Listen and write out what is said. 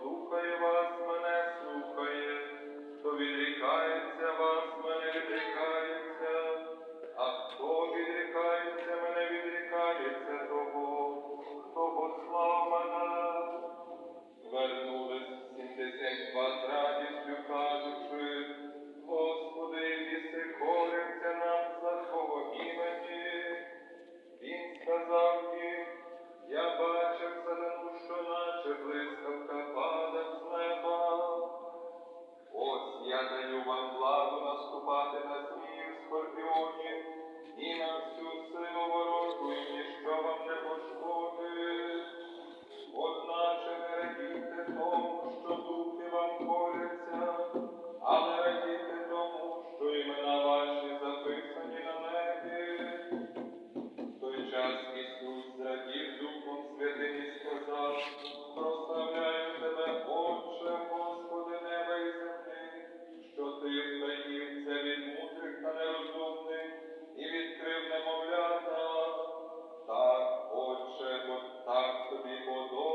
слухає вас, мене слухає, хто відрікається вас, два з радістю, кажучи, Господи, віси кориться нам за. Він сказав їм, я бачив сатану, що наче блискавка падав з неба. Ось я даю вам владу наступати на зміїв скорпіонів і на всю силу час Ісус радів Духом Святим і сказав, прославляю тебе, Отче, Господи, неба і землі, що ти втаїв це від мудрих та нерозумних і відкрив немовлята, так, Отче, бо так тобі подобається.